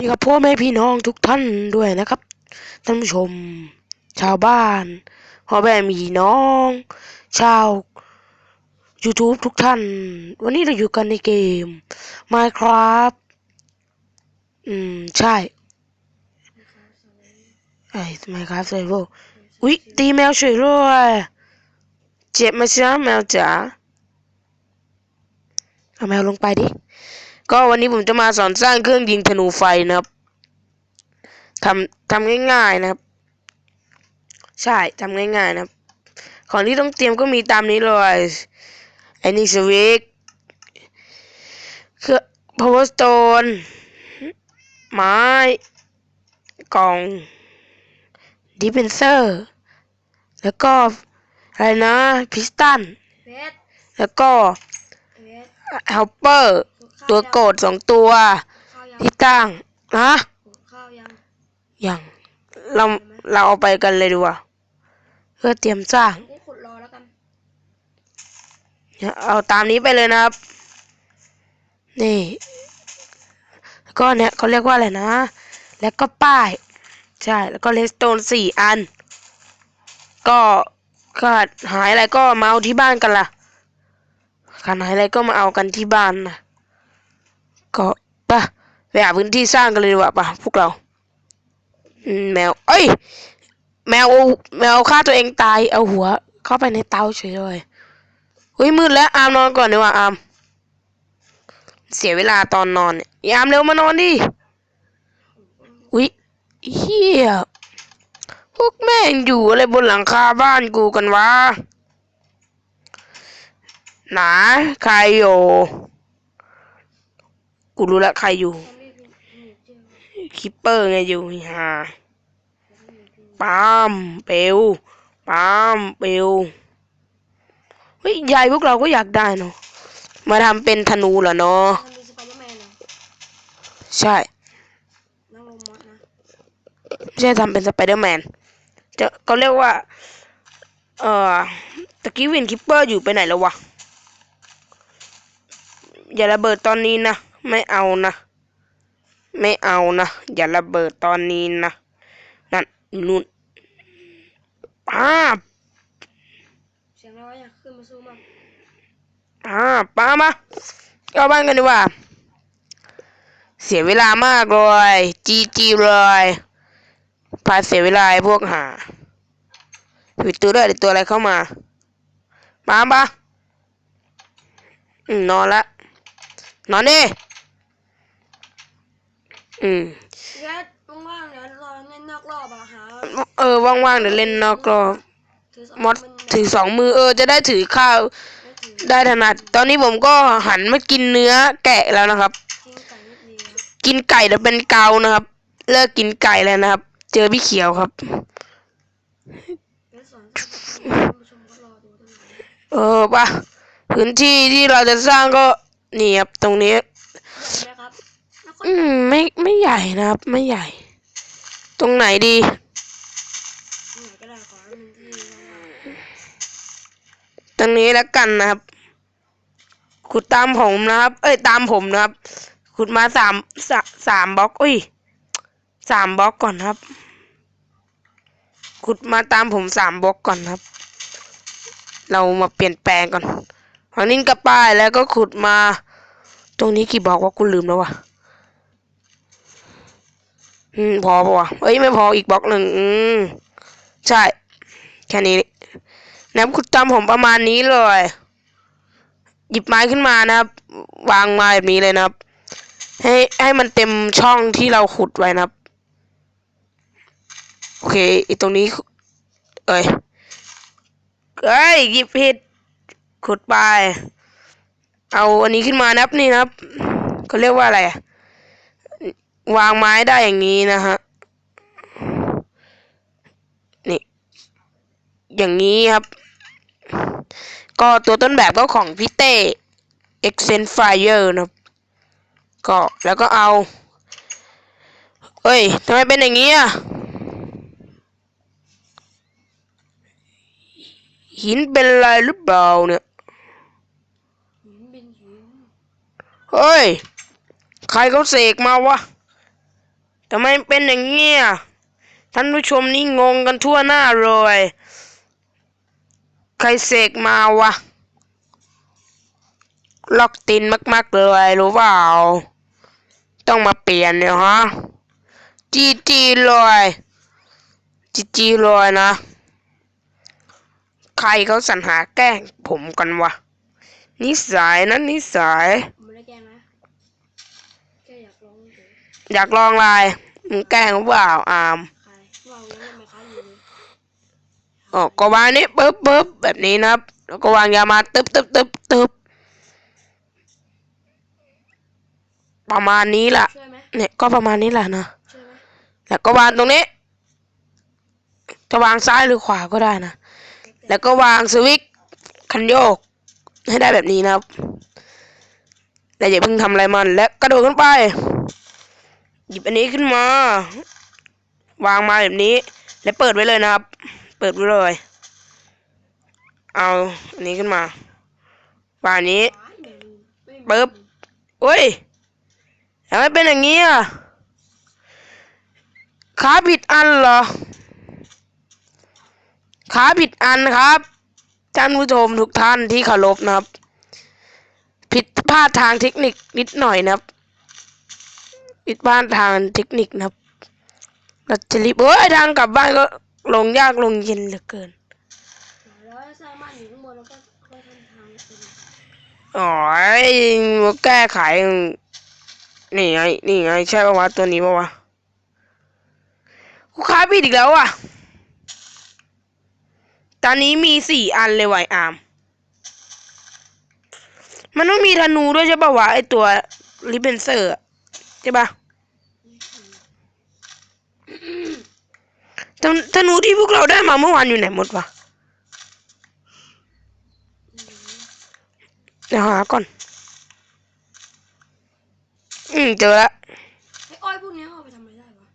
นี่ครับพ่อแม่พี่น้องทุกท่านด้วยนะครับท่านผู้ชม ชาวบ้านพ่อแม่พี่น้อง ชาว YouTube ทุกท่าน วันนี้เราอยู่กันในเกม Minecraft อืม ใช่ไอ้ Minecraft Survival อุ๊ย ตีแมวเฉยเลยเจ็บไหมจ๊ะแมวจ๋าเอาแมวลงไปดิ ก็วันนี้ผมจะมาสอนสร้างเครื่องยิงธนูไฟนะครับทำทำง่ายๆนะครับ ใช่ทำง่ายๆนะครับ ของที่ต้องเตรียมก็มีตามนี้เลยไอ้นี่สวิกคือ power stone ไม้กล่อง dispenser แล้วก็อะไรนะพิสตันเพชรแล้วก็เพชร helper ตัวโกดสองตัวข้าวยังที่ตั้งนะข้าวยังอย่างเราเราเอาไปกันเลยดีกว่าเพื่อเตรียมสร้างกูขุดรอแล้วกันเอาตามนี้ไปเลยนะครับ นี่แล้วก็เนี่ยเขาเรียกว่าอะไรนะ แล้วก็ป้าย ใช่ แล้วก็เลสโตนสี่อัน ก็ขาดหายอะไรก็มาเอาที่บ้านกันล่ะขาดหายอะไรก็มาเอากันที่บ้านนะ ก็ปะไปหาพื้นที่สร้างกันเลยดีกว่าปะพวกเราแมว เอ้ย แมวแมวฆ่าตัวเองตายเอาหัว เข้าไปในเตาเฉยเลยเฮ้ยมืดแล้วอามนอนก่อนดีกว่าอามเสียเวลาตอนนอนเนี่ยยามเร็วมานอนดิอุ๊ยเฮียพวกแม่งอยู่อะไรบนหลังคาบ้านกูกันวะ หนาใครอยู่ กูรู้แล้วใครอยู่ คิปเปอร์ไงอยู่ฮะปาล์มเปลวปามเปลวเฮ้ยยายพวกเราก็อยากได้เนาะมาทำเป็นธนูเหรอเนาะใช่ไม่ใช่ทำเป็นสไปเดอร์แมนจะเขาเรียกว่า เอ่อตะกี้วินคิปเปอร์อยู่ไปไหนแล้ววะ อย่าระเบิดตอนนี้นะ ไม่เอานะ ไม่เอานะ อย่าระเบิดตอนนี้นะ นั่นอยู่นู่นป้าบเสียงอะไรอะขึ้นมาสู้มันป้าบป้ามาเข้าบ้านกันดีกว่า เสียเวลามากเลยจีจีเลยพาเสียเวลาไอ้พวกหาปิดตัวด้วยเดี๋ยวตัวอะไรเข้ามาป้าปะอืมนอนละ นอนดิ อืมเพชรว่างๆเดี๋ยวเราเล่นนอกรอบอะหาเออว่างๆเดี๋ยวเล่นนอกรอบถือสองมอดนถือสองมือเออจะได้ถือข้าวไม่ถือได้ถนัด ตอนนี้ผมก็หันมากินเนื้อแกะแล้วนะครับ ทิ้งไก่นิดเดียวกินไก่แล้วเป็นเกานะครับ เลิกกินไก่แล้วนะครับ เจอพี่เขียวครับเพชรสอนสร้างท่านผู้ชมก็รอดูตั้งนาน เออปะพื้นที่ที่เราจะสร้างก็นี่ครับตรงนี้ ใหญ่ไหมครับแล้วก็ อืม ไม่ไม่ใหญ่นะครับ ไม่ใหญ่ ตรงไหนดี ก็ได้ขอให้มันที่ตรงนี้แล้วกันนะครับ ขุดตามผมนะครับ เอ้ยตามผมนะครับ ขุดมาสามสาสามบล็อกอุ้ยสามบล็อกก่อนครับ ขุดมาตามผมสามบล็อกก่อนครับ เรามาเปลี่ยนแปลงก่อนฝั่งนี้กระป้ายแล้วก็ขุดมา ตรงนี้กี่บล็อกวะกูลืมแล้ววะ อืมพอปะวะเอ้ยไม่พออีกบล็อกหนึ่งอืมใช่ แค่นี้นะครับขุดตามผมประมาณนี้เลย หยิบไม้ขึ้นมานะครับ วางมาแบบนี้เลยนะครับ ให้ให้มันเต็มช่องที่เราขุดไว้นะครับ โอเคอีตรงนี้ เอ้ยเอ้ยหยิบผิดขุดไป เอาอันนี้ขึ้นมานะครับนี่นะครับเขาเรียกว่าอะไรอะ วางไม้ได้อย่างนี้นะฮะ นี่ อย่างนี้ครับ ก็ตัวต้นแบบก็ของพี่เต้ e x c e n Fire นะครับ ก็แล้วก็เอา เอ้ยทำไมเป็นอย่างนี้อะ หินเป็นไรหรือเปล่าเนี่ยเฮ้ย ใครเขาเสกมาวะ ทำไมเป็นอย่างเงี้ยท่านผู้ชมนี่งงกันทั่วหน้าเลย ใครเสกมาวะ ล็อกตินมาก ๆ เลยรู้เปล่า ต้องมาเปลี่ยนเนี่ยฮะ จีจีเลยจีจีเลยนะ ใครเขาสรรหาแกล้งผมกันวะ นิสัยนะนิสัย ผมไม่ได้แกล้งนะ แค่อยากร้องเฉยอยากลองลายมึงแกล้งหรือเปล่าอามใครว่าเราเล่นไมค้าอยู่เลยอ๋อก็วางนี้ปึ๊บปึ๊บแบบนี้นะครับ แล้วก็วางยามาตึ๊บตึ๊บตึ๊บตึ๊บประมาณนี้แหละช่วยไหมเนี่ยก็ประมาณนี้แหละนะ ช่วยไหมแล้วก็วางตรงนี้ จะวางซ้ายหรือขวาก็ได้นะ แล้วก็วางสวิตช์คันโยกให้ได้แบบนี้นะครับ แต่อย่าเพิ่งทำอะไรมัน และกระโดดขึ้นไป หยิบอันนี้ขึ้นมา วางมาแบบนี้ แล้วเปิดไว้เลยนะครับ เปิดไว้เลย เอาอันนี้ขึ้นมาวางนนี้ว้ายไม่มีไม่มีปึ๊บโอ้ยทำไมเป็นอย่างนี้อะขาผิดอันเหรอขาผิดอันครับท่านผู้ชมทุกท่านที่เคารพนะครับ ผิดพลาดทางเทคนิคนิดหน่อยนะครับผิดพลาดทางเทคนิคนะครับเราจะรีบโอ้ยทางกลับบ้านก็ลงยากลงเย็นเหลือเกินแล้วสร้างบ้านอยู่ข้างบนแล้วก็ค่อยทำทางเป็นอ๋อมาแก้ไขนี่ไงนี่ไงใช่ปะวะตัวนี้ปะวะกูค้าผิดอีกแล้วอะ ตอนนี้มีสี่อันเลยไวะไอ้อาม มันต้องมีธนูด้วยใช่ปะวะไอตัวลิเบนเซอร์อะใช่ปะธนธนูที่พวกเราได้มาเมื่อวานอยู่ไหนหมดวะเดี๋ยวหาก่อน อืมเจอแล้วไอ้อ้อยพวกเนี้ยเอาไปทำอะไรได้วะ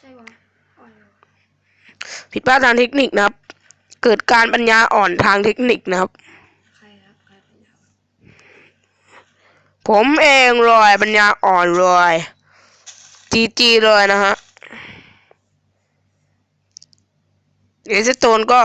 ใช่ปะอ้อยเหรอผิดพลาดทางเทคนิคนะครับ เกิดการปัญญาอ่อนทางเทคนิคนะครับใครครับใครเป็นยาวผมเองเลยปัญญาอ่อนเลยจีจีเลยนะฮะเอสโตนก็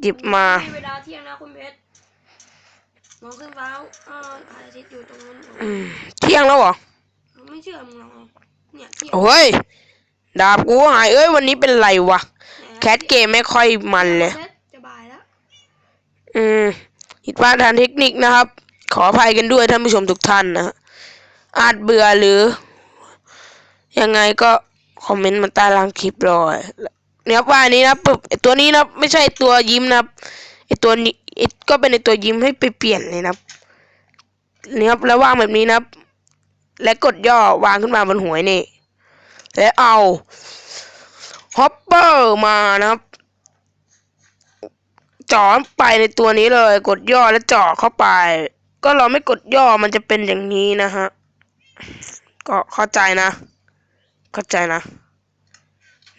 หยิบมามีเวลาเที่ยงนะคุณเพชรมองขึ้นฟ้าอ่าพระอาทิตย์อยู่ตรงนั้นอืมเที่ยงแล้วเหรอไม่เชื่อมึงลองเอาเนี่ยเที่ยงโอ้ยดาบกูหายเอ้ยวันนี้เป็นไรวะ แคทเกมไม่ค่อยมันเลยพชรจะบ่ายแล้วอืมผิดพลาดทางเทคนิคนะครับ ขออภัยกันด้วยท่านผู้ชมทุกท่านนะฮะอาจเบื่อหรือ ยังไงก็คอมเมนต์มาใต้ล่างคลิปเลยเนี่ยครับว่าอันนี้นะปึ๊บไอตัวนี้นะไม่ใช่ตัวยิ้มนะครับไอตัวนี้ไอก็เป็นไอตัวยิ้มให้ไปเปลี่ยนเลยนะครับเนี่ยครับแล้ววางแบบนี้นะครับและกดย่อวางขึ้นมาบนหัวนี่แล้วเอา ฮอปเปอร์มานะครับจ่อไปในตัวนี้เลย กดย่อแล้วจ่อเข้าไป ก็เราไม่กดย่อมันจะเป็นอย่างนี้นะฮะ ก็เข้าใจนะ เข้าใจนะ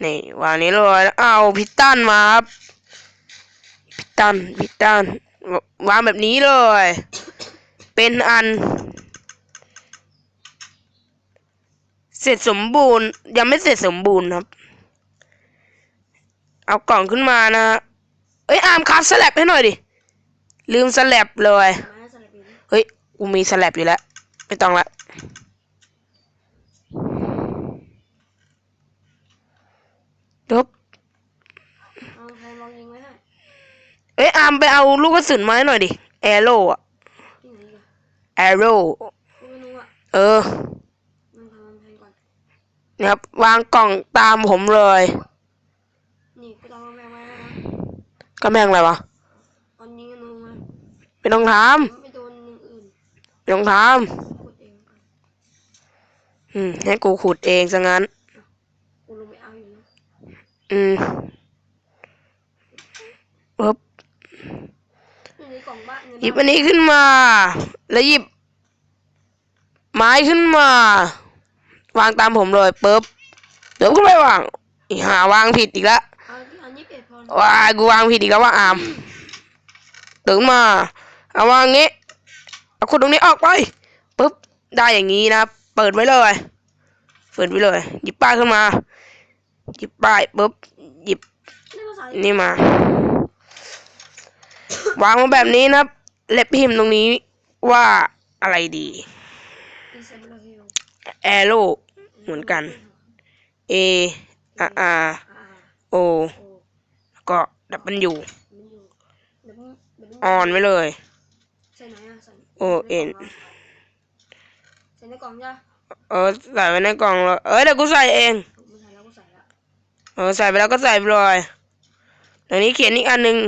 นี่วางนี้เลยเอาพิตตันมาครับพิตตันพิตตันวางแบบนี้เลย เป็นอัน เสร็จสมบูรณ์ ยังไม่เสร็จสมบูรณ์ครับ เอากล่องขึ้นมานะฮะเอ้ยอามครับสลับให้หน่อยดิ ลืมสลับเลยไม้สลับบินเฮ้ยกูมีสลับอยู่แล้ว ไม่ต้องละจบเอาใครลองยิงไว้ให้เอ้ยอามไปเอาลูกกระสุนมาให้หน่อยดิ แอโร่อะที่ไหนกันแอโร่กูไม่รู้อะเออมันทำมันแพงก่อนเนี่ยครับวางกล่องตามผมเลย นี่กูต้องเอาแพงไว้ให้นะก็แม่งอะไรวะตอนยิงกันนูมาไม่ต้องทไม่โดนอย่างอื่นำไม่ต้องทกดเองำอืมให้กูขุดเองซะงั้น กูลงไปเอาอยู่นะอืมปึ๊บอยู่ในกล่องบ้านในหยิบบ้าอันนี้ขึ้นมา แล้วหยิบ ไม้ขึ้นมา วางตามผมเลยปึ๊บเดี๋ยวก็ไม่วางอีหาวางผิดอีกแล้ว ว้ากูวางผิดอีกแล้วว่าอามถึงมาเอาวางงี้เอาขุดตรงนี้ออกไปปุ๊บได้อย่างนี้นะเปิดไว้เลยเปิดไว้เลย หยิบป้ายขึ้นมา หยิบป้ายปุ๊บหยิบนี่มา วางมาแบบนี้นะเล็บพิมพ์ตรงนี้ว่าอะไรดีเบลฮิลแอโร่เหมือนกัน A R R อ่า O โอ้แล้วก็ W มันอยู่เดี๋ยวมึงเดี๋ยวมึงออนไว้เลย ใส่ไหนอะใส่โอเอ็นใส่ในกล่องจ้ะเออใส่ไว้ในกล่องเลยเอ้ยเดี๋ยวกูใส่เอง มึงใส่แล้วก็ใส่ละเออใส่ไปแล้วก็ใส่ไปเลยเดี๋ยวนี้เขียนอีกอันหนึ่ง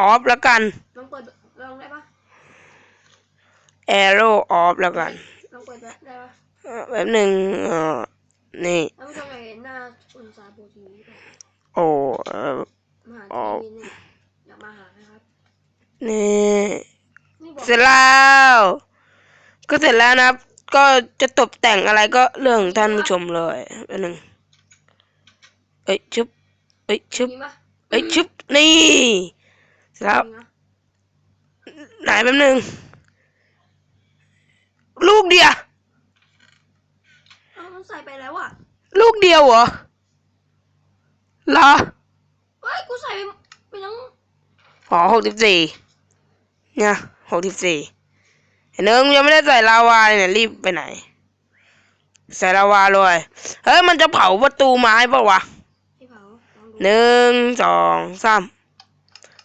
ออฟแล้วกัน ลองเปิดลองได้ปะ arrow off แล้วกันลองเปิดได้ปะเออแบบหนึ่งเออนี่ท่านผู้ชมอยากเห็นหน้าคุณซาโบทีวีป่ะโอ้เออมา หาอ๋อทีวีนี่อยากมาหานะครับนี่นี่บอกเสร็จแล้ว ก็เสร็จแล้วนะครับ ก็จะตกแต่งอะไรก็เรื่องของท่านผู้ชมเลยแบบหนึ่งเอ้ยชึบเอ้ยชึบมีปะเอ้ยชึบนี่เสร็จแล้วมีนะไหนแป๊บหนึ่งลูกเดียว เอ้ามันใส่ไปแล้วอะลูกเดียวเหรอเหรอเฮ้ยกู ใส่ไปไปทั้งอ๋อหกสิบสี่เนี่ยหกสิบสี่เห็นเนื้อยังไม่ได้ใส่ลาวาเลยเนี่ยรีบไปไหน ใส่ลาวาเลยเฮ้ยมันจะเผาประตูไม้ปะวะที่เผาลองดูหนึ่งสองสาม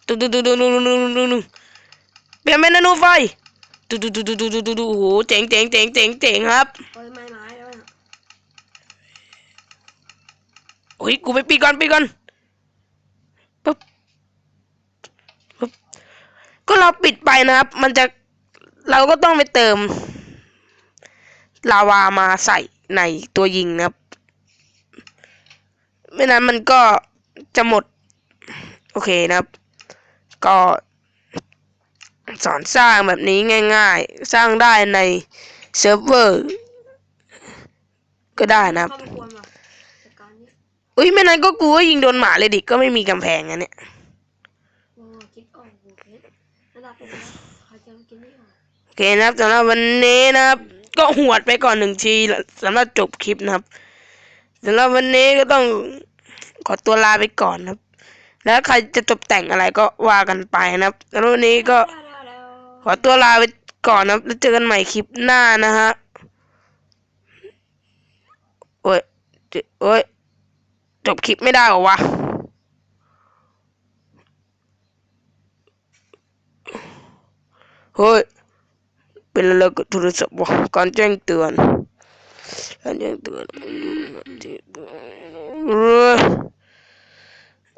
ตุ๊ตุ๊ตุ๊ตุ๊ตุ๊ตุ๊ตุ๊ตุ๊เปลี่ยนเป็นนาโนไฟตุ๊ตุ๊ตุ๊ตุ๊ตุ๊ตุ๊ตุ๊โอ้โหเจ๋งเจ๋งเจ๋งเจ๋งเจ๋งครับเฮ้ยไม้ไม้แล้วเนี่ยโอ้ยกูไปปีก่อนปีก่อนปุ๊บปุ๊บ ก็เราปิดไปนะครับ มันจะเราก็ต้องไปเติมลาวามาใส่ในตัวยิงนะครับ ไม่นั้นมันก็จะหมด โอเคนะครับ ก็สอนสร้างแบบนี้ง่ายๆ สร้างได้ในเซิร์ฟเวอร์ ก็ได้นะครับเข้าไปกวนว่ะจัดการนี่อุ้ยไม่นั้นก็กูก็ยิงโดนหมาเลยดิ ก็ไม่มีกำแพงอันเนี้ย โอเคนะครับสำหรับวันนี้นะครับ ก็หวดไปก่อนหนึ่งทีสำหรับจบคลิปนะครับสำหรับวันนี้ก็ต้องขอตัวลาไปก่อนครับ แล้วใครจะตกแต่งอะไรก็ว่ากันไปนะครับสำหรับวันนี้ก็ขอตัวลาไปก่อนนะครับแล้วเจอกันใหม่คลิปหน้านะฮะโอ้ยโอ้ยจบคลิปไม่ได้หรอวะ Hỡi Bên là lời của thủ sập bỏ. Cán tranh tường. Cán tranh tường. Rồi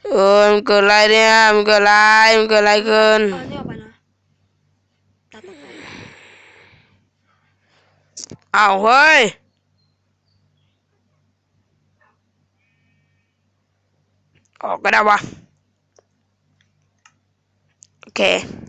Ừ, em cờ lại đi ha, em cờ lại, em cờ lại. Cơn Ảo hơi Ồ, cái đâu à Ok.